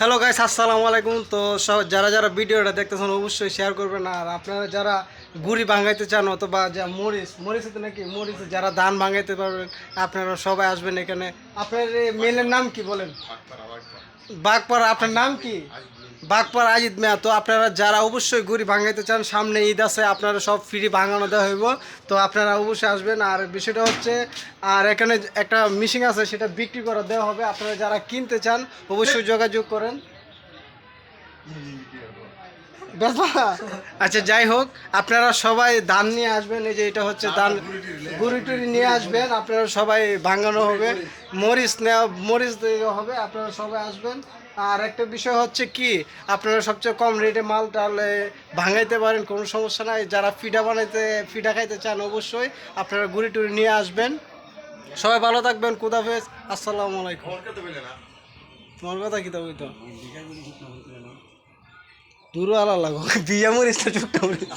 Hello guys আসসালামু আলাইকুম। তো সব- যারা যারা ভিডিওটা দেখতেছেন অবশ্যই শেয়ার করবেন। আর আপনারা যারা গুড়ি ভাঙাইতে চান অথবা যা মরিচ মরিচে তো নাকি মরিচ যারা ধান ভাঙাইতে পারবেন আপনারা সবাই আসবেন এখানে। আপনার মেলের নাম কি বলেন? বাগপাড়া আপনার নাম কি? বাগপাড়া আজিদ মেয়া, তো আপনারা যারা অবশ্যই গুড়ি ভাঙাইতে চান, সামনে ঈদ আছে, আপনারা সব ফ্রি ভাঙানো দেওয়া হইব। তো আপনারা অবশ্যই আসবেন। আর বিষয়টা হচ্ছে, আর এখানে একটা মিশিং আছে, সেটা বিক্রি করা দেওয়া হবে। আপনারা যারা কিনতে চান, অবশ্যই যোগাযোগ করেন। বেচবা? আচ্ছা যাই হোক আপনারা সবাই ধান নিয়ে আসবেন। এই যে এটা হচ্ছে ধান গুড়ি টুড়ি নিয়ে আসবেন। আপনারা সবাই ভাঙানো হবে। মরিচ নেওয়া মরিচ দেওয়া হবে। আপনারা সবাই আসবেন। আর একটা বিষয় হচ্ছে কি আপনারা সবচেয়ে কম রেটে মাল তাহলে ভাঙাইতে পারেন কোনো সমস্যা নাই। যারা ফিডা বানাইতে ফিডা খাইতে চান অবশ্যই আপনারা গুড়ি টুড়ি নিয়ে আসবেন। সবাই ভালো থাকবেন। কুদাফেজ আসসালামু আলাইকুম। তোমার কথা কি তো দূর আলা লাগো। বিয়া মরিস চুপটা মরিস।